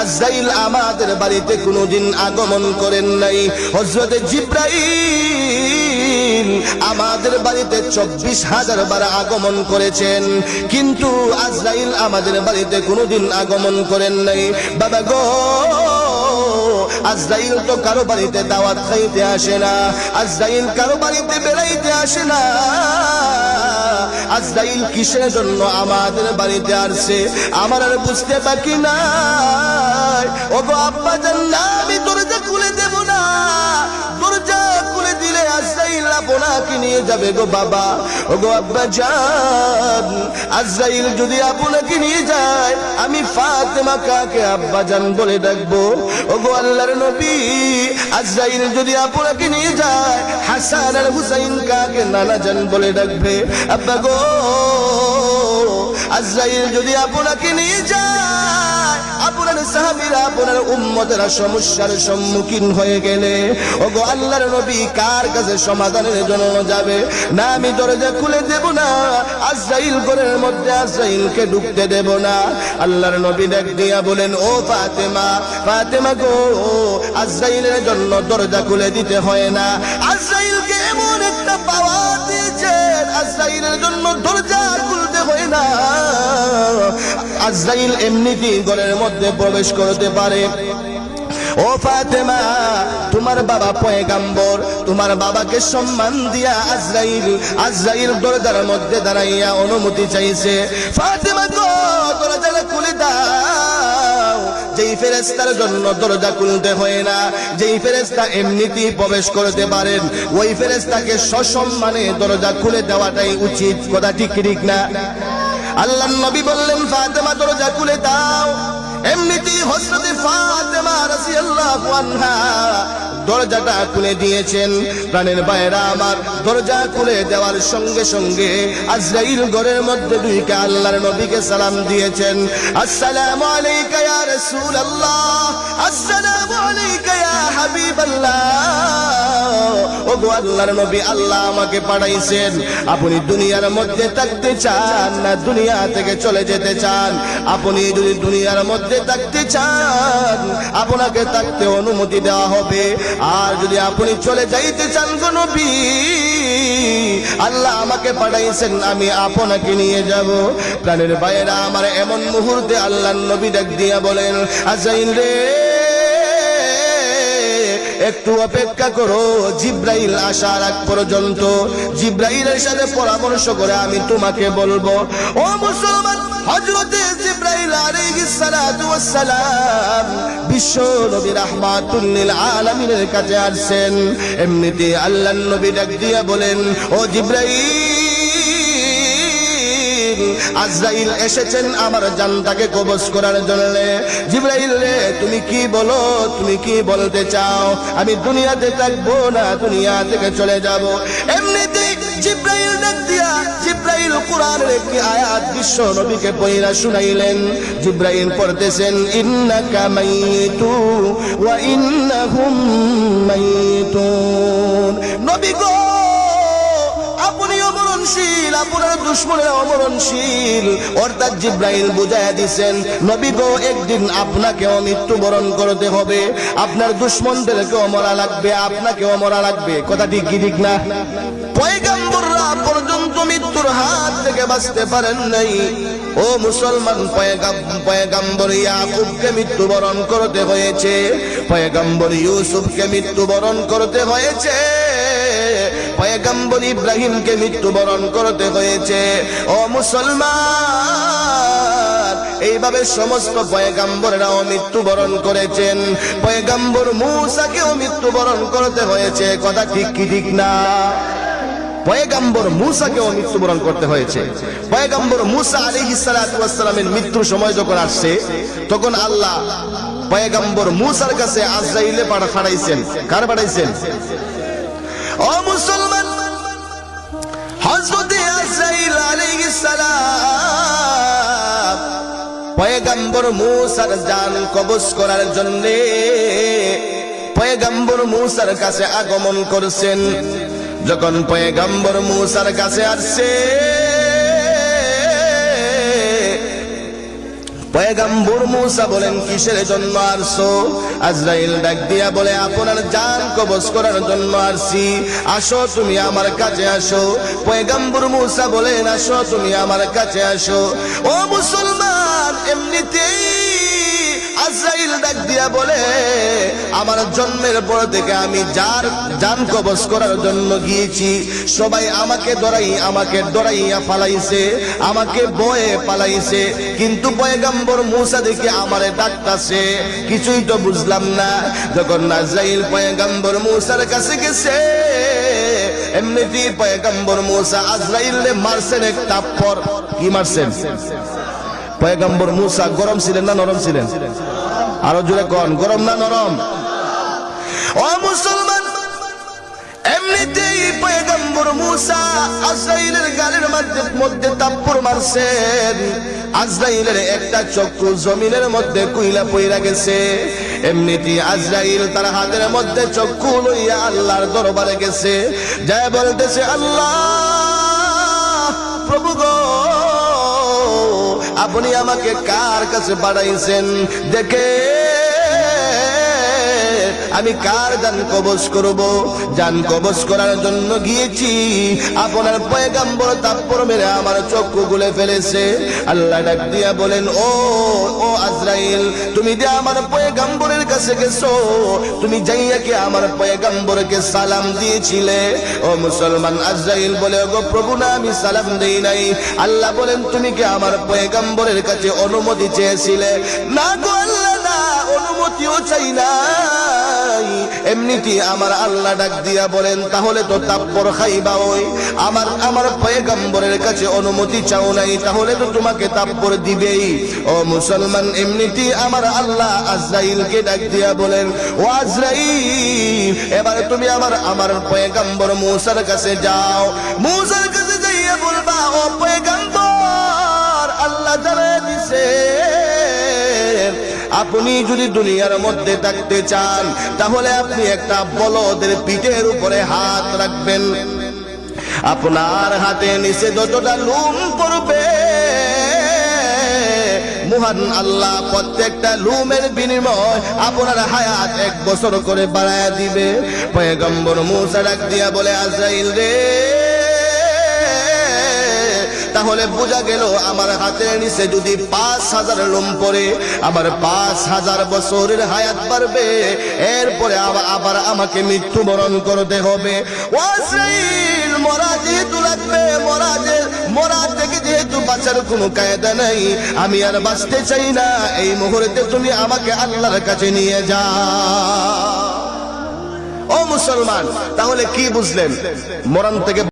আজাইল আমাদের বাড়িতে কোনোদিন আগমন করেন নাই। হজরতে জিব্রাইল আমাদের বাড়িতে চব্বিশ হাজার বার আগমন করেছেন। কিন্তু আজরাইল আমাদের বাড়িতে কোনোদিন আগমন করেন নাই। বাবা গো আজরাইল তো কারও বাড়িতে দাওয়াত খাইতে আসে না, আজরাইল কারও বাড়িতে বেড়াইতে আসে না। আজরাইল কিসের জন্য আমাদের বাড়িতে আসছে, আমার আর বুঝতে বাকি না ও গো আব্বা জান, না, আমি দরজা খুলে দেব না। দরজা খুলে দিলে আজরাইল আপনাকে নিয়ে যাবে গো বাবা। ও গো আব্বা জান আজরাইল যদি আপনাকে নিয়ে যায়, আমি ফাতেমা কাকে আব্বা জান বলে ডাকবো? গো আল্লাহর নবী, আজরাইল যদি আপনাকে নিয়ে যায়, হাসান আর হুসাইন কাকে নানা জান বলে ডাকবে? আব্বা গো আজরাইল যদি আপনাকে নিয়ে যায়, আপনার সাহাবীরা আপনার উম্মতেরা সমস্যার সম্মুখীন হয়ে গেলে, ওগো আল্লাহর নবী কার কাছে সমাধানের জন্য যাবে? না, আমি দরজা খুলে দেব না, আজরাইল ঘরের মধ্যে আজরাইলকে ঢুকতে দেব না। আল্লাহর নবী ডাক দিয়া বলেন, ও ফাতেমা ফাতেমা গো, আজরাইলের জন্য দরজা খুলে দিতে হয় না। আজরাইলকে এমন একটা পাওয়া আজরাইলের জন্য দরজা খুলতে হয় না। আজরাইল এমনিতেই ঘরের মধ্যে প্রবেশ করতে পারে। ও ফাতেমা, তোমার বাবা পয়গাম্বর, তোমার বাবাকে সম্মান দিয়া আজরাইল আজরাইল দরজার মধ্যে দাঁড়াইয়া অনুমতি চাইছে। ফাতেমা গো ফেরেস্তার জন্য দরজা খুলতে হয় না। যেই ফেরেস্তা এমনিতেই প্রবেশ করতে পারেন, ওই ফেরেস্তাকে সসম্মানে দরজা খুলে দেওয়াটাই উচিত। কথা ঠিক ঠিক না? আল্লাহ নবী বললেন, ফাতেমা, দরজা খুলে দাও। এমনিতেই হজরতে ফাতেমা রাদিয়াল্লাহু আনহা দরজাটা খুলে দিয়েছেন। প্রাণের বাইরা আমার দরজা খুলে দেওয়ার সঙ্গে সঙ্গে আজরাইল ঘরের মধ্যে ঢুকে আল্লাহর নবীকে সালাম দিয়েছেন। আসসালামু আলাইকা ইয়া রাসূলুল্লাহ, আসসালামু আলাইকা ইয়া হাবিবাল্লাহ। ওগো আল্লাহর নবী, আল্লাহ আমাকে পাঠাইছেন। আপনি দুনিয়ার মধ্যে থাকতে চান না দুনিয়া থেকে চলে যেতে চান? আপনি যদি দুনিয়ার মধ্যে থাকতে চান, আপনাকে থাকতে অনুমতি দেওয়া হবে। আর যদি আপনি চলে যাইতে চান নবী, আল্লাহ আমাকে পাঠাইছেন, আমি আপনাকে নিয়ে যাব। প্রাণের বাইরা আমার এমন মুহূর্তে আল্লাহ নবী ডাক দিয়া বলেন, আজাইল রে, একটু অপেক্ষা করো, জিব্রাইল আসার আগ পর্যন্ত, জিব্রাইলের সাথে পরামর্শ করে আমি তোমাকে বলব। ও মুসলমান, হযরতে কাছে এমনিতে নবী ডাক বলেন, ও আজরাইল এসেছেন আমার জানটাকে কবজ করার জন্য। জিব্রাইল রে, তুমি কি বলো, তুমি কি বলতে চাও? আমি দুনিয়াতে থাকব না, দুনিয়া থেকে চলে যাব। এমনিতেই জিব্রাইল ডাক দিয়া জিব্রাইল একটি আয়াত বিশ্ব নবীকে পয়রা শুনাইলেন। জিব্রাইল পড়তেছেন, ইন্নাকা মাইতু ওয়া ইন্নাহুম মাইতুন। নবী গো আপনার দুশ্মনের অমরণশীল। অর্থাৎ দিছেন একদিন করতে হবে। আপনার দুশ্মনদেরকেও মরা লাগবে, আপনাকেও মরা লাগবে। কথা ঠিক কি ঠিক না? পয়গাম্বররা পর্যন্ত মৃত্যুর হাত থেকে বাঁচতে পারেন নাই। ও মুসলমান, পয়গাম- পয়গাম্বর ইয়াকুবকে মৃত্যুবরণ করতে হয়েছে। পয়গাম্বর ইউসুফকে মৃত্যুবরণ করতে হয়েছে। পয়গাম্বর ইব্রাহিমকে মৃত্যুবরণ করতে হয়েছে। ও মুসলমান, এইভাবে সমস্ত পয়গাম্বরেরাও মৃত্যুবরণ করেছেন। পয়গাম্বর মূসাকেও মৃত্যুবরণ করতে হয়েছে। কথা ঠিক কি ঠিক না? পয়গাম্বর মুসাকেও মৃত্যুবরণ করতে হয়েছে। পয়গাম্বর মুসা ওয়াস সালামের মৃত্যুর সময় যখন আসছে, তখন আল্লাহ পয়গাম্বর মুসার কাছে আজরাইলে পাঠা পাঠাইছেন কার পাঠাইছেন? ও মুসলমান, হযরতে আজরাইল আলাইহিস সালাম পয়গাম্বর মুসার জান কবজ করার জন্য পয়গাম্বর মুসার কাছে আগমন করছেন। যখন পয়গাম্বর মুসার কাছে আসছে, পয়গাম্বর মুসা বলেন, কিসের জন্য আসছো? আজরাইল ডাক দিয়া বলে, আপনার জান কবজ করার জন্য আসছি। আসো, তুমি আমার কাছে আসো। পয়গাম্বর মুসা বলেন, আসো, তুমি আমার কাছে আসো। ও মুসলমান, এমনিতেই আজরাইল ডাক দিয়া বলে, আমার জন্মের পর থেকে আমি যার জান কবজ করার জন্য গিয়েছি, সবাই আমাকে ডরাই আমাকে ডরাইয়া ফালাইছে, আমাকে বয়ে পালাইছে। কিন্তু পয়গাম্বর মূসা দেখে আমারে ডাকতাছে, কিছুই তো বুঝলাম না। যখন নাজরাইল পয়গাম্বর মুসার কাছে গেছে, এমনিতেই পয়গাম্বর মুসা আজরাইলে মারছেন এক তাপ্পর কি মারছেন? পয়গাম্বর মুসা গরম ছিলেন না নরম ছিলেন? আরও জোরে কন, গরম না নরম? ও মুসলমান, এমনিতেই পয়গম্বর মুসা আজরাইলের গালের মধ্যে তাপ্পর মারছেন। আজরাইলের একটা চক্ষু জমিনের মধ্যে কুইলা পইরা গেছে। এমনিতেই আজরাইল তার হাতের মধ্যে চক্ষু লইয়া আল্লাহর দরবারে গেছে। যায় বলতেছে, আল্লাহ, প্রভু গো আপনি আমাকে কার কাছে বাড়াইছেন? দেখে আমি কার দান কবজ করব? জান কবজ করার জন্য গিয়েছি। আপনার পয়গাম্বর তাপ্পর মেরে আমার চক্ষু গুলে ফেলেছে। আল্লাহ ডাক দিয়া বলেন, ও ও আজরাইল, তুমি যে আমার পয়গাম্বরের কাছে গেছো, তুমি যাইয়া কি আমার পয়গাম্বরকে সালাম দিয়েছিলে? ও মুসলমান আজরাইল বলে গো প্রভু না, আমি সালাম দেই নাই। আল্লাহ বলেন, তুমি কি আমার পয়গাম্বরের কাছে অনুমতি চেয়েছিলে? না গো অনুমতিও চাই নাই। এমনিতে আমার আল্লাহ ডাক দিয়া বলেন, তাহলে তো তাপ্পর খাইবা ওই। আমার আমার পয়গাম্বরের কাছে অনুমতি চাও নাই, তাহলে তো তোমাকে তাপ্পর দিবেই। ও মুসলমান, এমনিতে আমার আল্লাহ আজরাইলকে ডাক দিয়া বলেন, ও আজরাইল, এবার তুমি আমার আমার পয়গাম্বর মুসার কাছে যাও। মুসার কাছে যাইয়া বলবা, ও পয়গাম্বর, আল্লাহ জানায় দিছে। আপনি যদি দুনিয়ার মধ্যে থাকতে চান, তাহলে আপনি একটা বলদের পিঠের উপরে হাত রাখবেন। আপনার হাতে নিচে যতটা লুম পড়বে, মহান আল্লাহ প্রত্যেকটা লুমের বিনিময় আপনার হায়াত এক বছর করে বাড়ায় দিবে। পয়গম্বর মুসা ডাক দিয়া বলে, আজরাইল রে তাহলে বোঝা গেল আমার হাতের নিচে যদি পাঁচ হাজার লোম পরে আমার পাঁচ হাজার বছরের হায়াত বাড়বে। এরপরে আবার আবার আমাকে মৃত্যুবরণ করতে হবে। মরা যেহেতু লাগবে, মরা যে মরা থেকে যেহেতু বাঁচার কোনো কায়দা নাই, আমি আর বাঁচতে চাই না। এই মুহূর্তে তুমি আমাকে আল্লাহর কাছে নিয়ে যাও ও মুসলমান, তাহলে কি বুঝলেন? মরণ থেকে